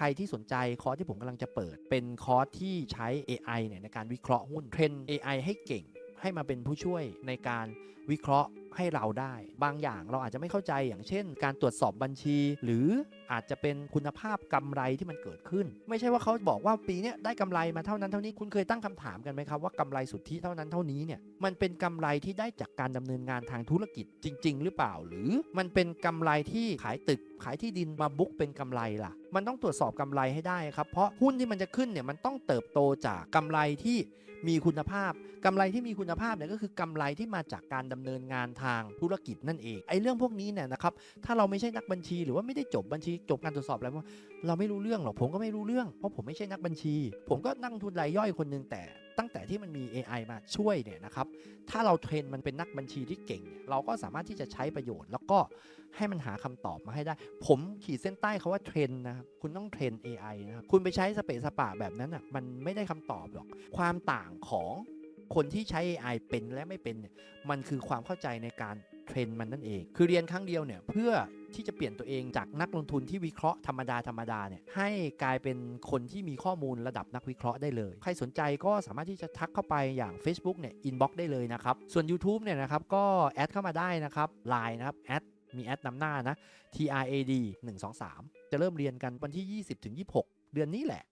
ใครที่สนใจคอร์สที่ผมกำลังจะเปิด เป็นคอร์สที่ใช้ AI เนี่ยในการวิเคราะห์หุ้นเทรน AI ให้เก่งให้มาเป็นผู้ช่วยในการวิเคราะห์ให้เราได้ บางอย่างเราอาจจะไม่เข้าใจอย่างเช่น การตรวจสอบบัญชี หรืออาจจะเป็นคุณภาพกำไรที่มันเกิดขึ้น ไม่ใช่ว่าเขาบอกว่าปีนี้ได้กำไรมาเท่านั้นเท่านี้คุณเคยตั้งคำถามกันไหมครับว่ากำไรสุทธิเท่านั้นเท่านี้เนี่ยมันเป็นกำไรที่ได้จากการดำเนินงานทางธุรกิจจริง ๆ หรือเปล่า หรือมันเป็นกำไรที่ขายตึกขายที่ดินมาบุ๊กเป็นกำไรล่ะ มันต้องตรวจสอบกำไรให้ได้ครับ เพราะหุ้นที่มันจะขึ้นเนี่ยมันต้องเติบโตจากกำไรที่มีคุณภาพกำไรที่มีคุณภาพเนี่ยก็คือกำไรที่มาจากการดำเนินงานทางธุรกิจนั่นเองไอ้เรื่องพวกนี้เนี่ยนะครับถ้าเราไม่ใช่นักบัญชี หรือว่าไม่ได้จบบัญชีจบการตรวจสอบอะไรพวกเราไม่รู้เรื่องหรอกผมก็ไม่รู้เรื่องเพราะผมไม่ใช่นักบัญชี ผมก็นั่งทุนรายย่อยคนหนึงแต่ตั้งแต่ที่มันมี AI มาช่วยเนี่ยนะครับ ถ้าเราเทรนมันเป็นนักบัญชีที่เก่งเนี่ยเราก็สามารถที่จะใช้ประโยชน์ แล้วก็ให้มันหาคำตอบมาให้ได้ ผมขีดเส้นใต้เขาว่าเทรนนะครับ คุณต้องเทรน AI นะครับ คุณไปใช้สเปซสปะแบบนั้นอะ มันไม่ได้คำตอบหรอก ความต่างของ คนที่ใช้ AI เป็นและไม่เป็นเนี่ยมันคือความเข้าใจในการเทรนมันนั่นเอง คือเรียนครั้งเดียวเนี่ยเพื่อที่จะเปลี่ยนตัวเองจากนักลงทุนที่วิเคราะห์ธรรมดาธรรมดาเนี่ยให้กลายเป็นคนที่มีข้อมูลระดับนักวิเคราะห์ได้เลย ใครสนใจก็สามารถที่จะทักเข้าไปอย่าง Facebook เนี่ยอินบ็อกได้เลยนะครับ ส่วน YouTube เนี่ยนะครับก็แอดเข้ามาได้นะครับ Line นะครับแอดมีแอดนำหน้านะ TRAD 123 จะเริ่มเรียนกันวันที่ 20-26 เดือนนี้แหละ